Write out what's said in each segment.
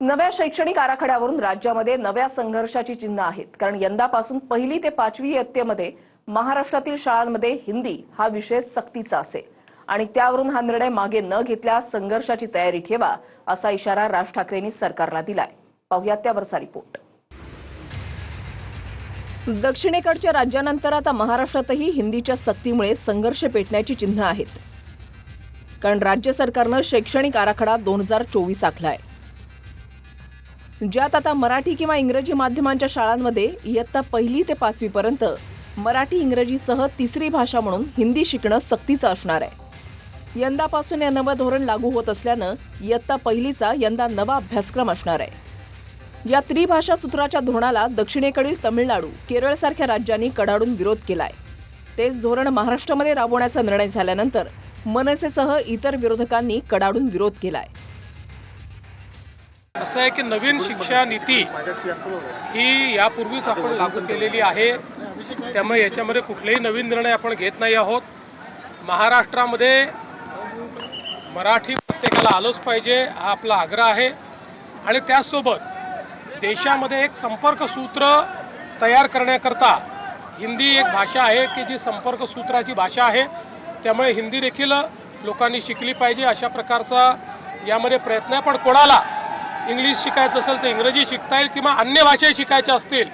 नव्या शैक्षणिक आराखड्यावरून राज्यामध्ये नव्या संघर्षाची चिन्ह आहेत. कारण यंदापासून पहिली ते पाचवी इयत्तेमध्ये महाराष्ट्रातील शाळांमध्ये हिंदी हा विषय सक्तीचा असेल आणि त्यावरून हा निर्णय मागे न घेतल्यास संघर्षाची तयारी ठेवा असा इशारा राज ठाकरेंनी सरकारला दिलाय. पाहुयात त्यावरचा रिपोर्ट. दक्षिणेकडच्या राज्यानंतर आता महाराष्ट्रातही हिंदीच्या सक्तीमुळे संघर्ष पेटण्याची चिन्ह आहेत. कारण राज्य सरकारनं शैक्षणिक आराखडा दोन हजार चोवीस आखलाय. ज्यात आता मराठी किंवा इंग्रजी माध्यमांच्या शाळांमध्ये इयत्ता पहिली ते पाचवीपर्यंत मराठी इंग्रजीसह तिसरी भाषा म्हणून हिंदी शिकणं सक्तीचं असणार आहे. यंदापासून हे नवं धोरण लागू होत असल्यानं इयत्ता पहिलीचा यंदा नवा अभ्यासक्रम असणार आहे. या त्रिभाषा सूत्राच्या धोरणाला दक्षिणेकडील तमिळनाडू केरळसारख्या राज्यांनी कडाडून विरोध केलाय. तेच धोरण महाराष्ट्रामध्ये राबवण्याचा निर्णय झाल्यानंतर मनसेसह इतर विरोधकांनी कडाडून विरोध केलाय. असं आहे की नवीन शिक्षा नीती ही यापूर्वीच आपण लागू केलेली आहे. त्यामुळे याच्यामध्ये कुठलेही नवीन निर्णय आपण घेत नाही आहोत. महाराष्ट्रामध्ये मराठी प्रत्येकाला आलंच पाहिजे हा आपला आग्रह आहे. आणि त्याचसोबत देशामध्ये एक संपर्क सूत्र तयार करण्याकरता हिंदी एक भाषा आहे की जी संपर्क सूत्राची भाषा आहे. त्यामुळे हिंदी देखील लोकांनी शिकली पाहिजे अशा प्रकारचा यामध्ये प्रयत्न आहे. पण कोणाला इंग्लिश शिकायचं असेल तर इंग्रजी शिकता येईल किंवा अन्य भाषा शिकायच्या असतील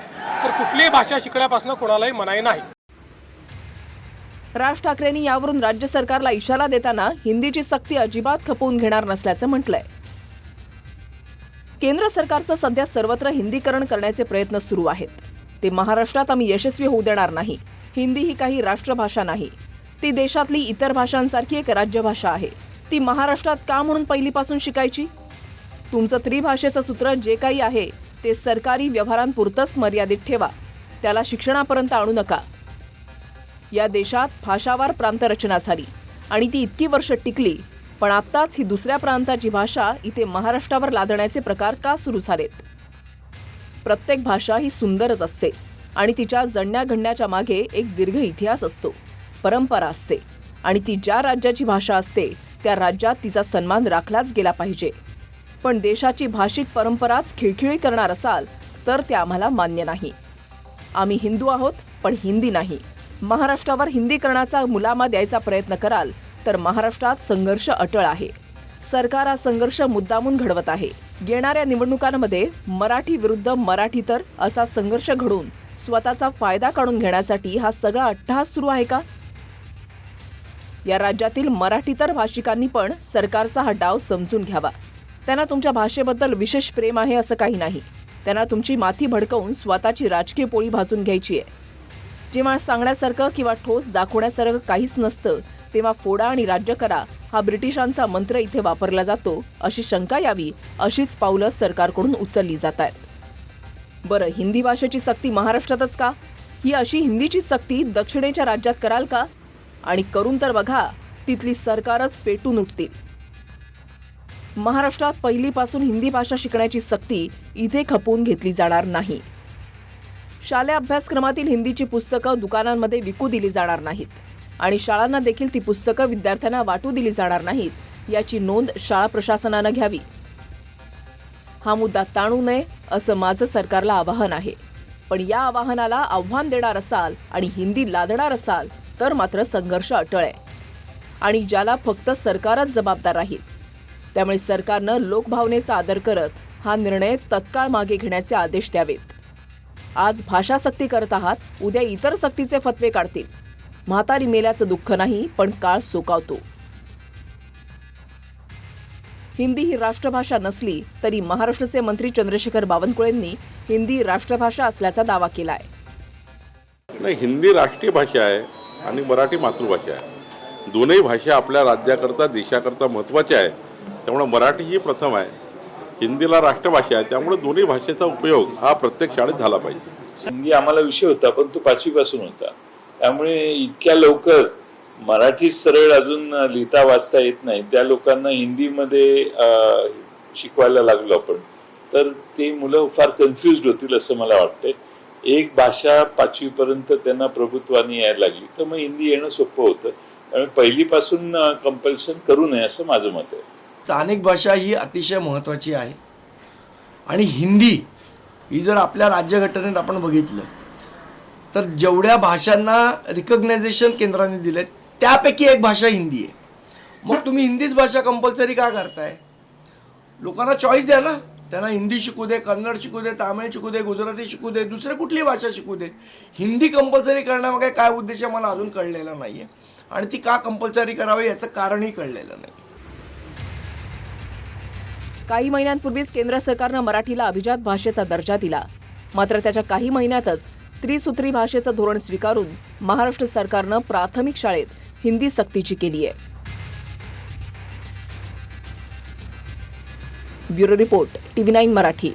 तर कुठलीही भाषा शिकण्यापासून कोणालाही मनाई नाही. राज ठाकरेंनी यावरून राज्य सरकारला इशारा देताना हिंदीची सक्ती अजिबात खपवून घेणार नसल्याचं म्हटलंय. केंद्र सरकारचं सध्या सर्वत्र हिंदीकरण करण्याचे प्रयत्न सुरू आहेत. ते महाराष्ट्रात आम्ही यशस्वी होऊ देणार नाही. हिंदी ही काही राष्ट्रभाषा नाही. ती देशातली इतर भाषांसारखी एक राज्यभाषा आहे. ती महाराष्ट्रात का म्हणून पहिलीपासून शिकायची? तुमचं त्रिभाषेचं सूत्र जे काही आहे ते सरकारी व्यवहारांपुरतंच मर्यादित ठेवा. त्याला शिक्षणापर्यंत आणू नका. या देशात भाषावार प्रांतरचना झाली आणि ती इतकी वर्ष टिकली पण आत्ताच ही दुसऱ्या प्रांताची भाषा इथे महाराष्ट्रावर लादण्याचे प्रकार का सुरू झालेत? प्रत्येक भाषा ही सुंदरच असते आणि तिच्या जणण्या घडण्याच्या मागे एक दीर्घ इतिहास असतो परंपरा असते आणि ती ज्या राज्याची भाषा असते त्या राज्यात तिचा सन्मान राखलाच गेला पाहिजे. पण देशाची भाषिक परंपराच खिळखिळी करणार असाल तर ते आम्हाला मान्य नाही. आम्ही हिंदू आहोत पण हिंदी नाही. महाराष्ट्रावर हिंदीकरणाचा मुलामा द्यायचा प्रयत्न कराल तर महाराष्ट्रात संघर्ष अटळ आहे. सरकार हा संघर्ष मुद्दामून घडवत आहे. येणाऱ्या निवडणुकांमध्ये मराठी विरुद्ध मराठी तर असा संघर्ष घडून स्वतःचा फायदा काढून घेण्यासाठी हा सगळा अट्टहास सुरू आहे का? या राज्यातील मराठीतर भाषिकांनी पण सरकारचा हा डाव समजून घ्यावा. त्यांना तुमच्या भाषेबद्दल विशेष प्रेम आहे असं काही नाही. त्यांना तुमची माथी भडकवून स्वतःची राजकीय पोळी भाजून घ्यायची आहे. जेव्हा सांगण्यासारखं किंवा ठोस दाखवण्यासारखं काहीच नसतं तेव्हा फोडा आणि राज्य करा हा ब्रिटिशांचा मंत्र इथे वापरला जातो अशी शंका यावी अशीच पावलं सरकारकडून उचलली जात आहेत बरं हिंदी भाषेची सक्ती महाराष्ट्रातच का? ही अशी हिंदीची सक्ती दक्षिणेच्या राज्यात कराल का? आणि करून तर बघा तिथली सरकारच पेटून उठतील. महाराष्ट्रात पहिलीपासून हिंदी भाषा शिकण्याची सक्ती इथे खपवून घेतली जाणार नाही. शालेय अभ्यासक्रमातील हिंदीची पुस्तकं दुकानांमध्ये विकू दिली जाणार नाहीत आणि शाळांना देखील ती पुस्तकं विद्यार्थ्यांना वाटू दिली जाणार नाहीत याची नोंद शाळा प्रशासनानं घ्यावी. हा मुद्दा ताणू नये असं माझं सरकारला आवाहन आहे. पण या आवाहनाला आव्हान देणार असाल आणि हिंदी लादणार असाल तर मात्र संघर्ष अटळ आहे. आणि ज्याला फक्त सरकारच जबाबदार राहील त्यामुळे सरकारनं लोकभावनेचा आदर करत हा निर्णय तत्काळ मागे घेण्याचे आदेश द्यावेत. आज भाषा सक्ती करत आहात उद्या इतर सक्तीचे फतवे काढतील. म्हातारी मेल्याचं दुःख नाही पण काळ सोकावतो. हिंदी ही राष्ट्रभाषा नसली तरी महाराष्ट्राचे मंत्री चंद्रशेखर बावनकुळेंनी हिंदी राष्ट्रभाषा असल्याचा दावा केला नाही हिंदी राष्ट्रीय भाषा आहे आणि मराठी मातृभाषा आहे. दोनही भाषा आपल्या राज्याकरता देशाकरता महत्त्वाच्या आहे त्यामुळे मराठी ही प्रथम आहे. हिंदीला राष्ट्रभाषा आहे. त्यामुळे दोन्ही भाषेचा उपयोग हा प्रत्येक शाळेत झाला पाहिजे. हिंदी आम्हाला विषय होता पण तो पाचवीपासून होता. त्यामुळे इतक्या लवकर मराठी सरळ अजून लिहिता वाचता येत नाही. त्या लोकांना हिंदीमध्ये शिकवायला लागलो आपण. तर ते मुलं फार कन्फ्युज होतील असं मला वाटतंय. एक भाषा पाचवीपर्यंत त्यांना प्रभुत्वाने यायला लागली. तर मग हिंदी येणं सोपं होतं. त्यामुळे पहिलीपासून कंपल्शन करू नये असं माझं मत आहे. स्थानिक भाषा ही अतिशय महत्त्वाची आहे. आणि हिंदी ही जर आपल्या राज्यघटनेत आपण बघितलं तर जेवढ्या भाषांना रिकग्नायझेशन केंद्राने दिले त्यापैकी एक भाषा हिंदी आहे. मग तुम्ही हिंदीच भाषा कंपल्सरी का करताय? लोकांना चॉईस द्या ना. त्यांना हिंदी शिकू दे कन्नड शिकू दे तामिळ शिकू दे गुजराती शिकू दे दुसरी कुठली भाषा शिकू दे. हिंदी कंपल्सरी करण्यामागे काय उद्देश मला अजून कळलेला नाही आहे आणि ती का कंपल्सरी करावी याचं कारणही कळलेलं नाही काही महिन्यांपूर्वीच केंद्र सरकारनं मराठीला अभिजात भाषेचा दर्जा दिला. मात्र त्याच्या काही महिन्यातच त्रिसूत्री भाषेचं धोरण स्वीकारून महाराष्ट्र सरकारनं प्राथमिक शाळेत हिंदी सक्तीची केली आहे. Bureau report TV nine Marathi.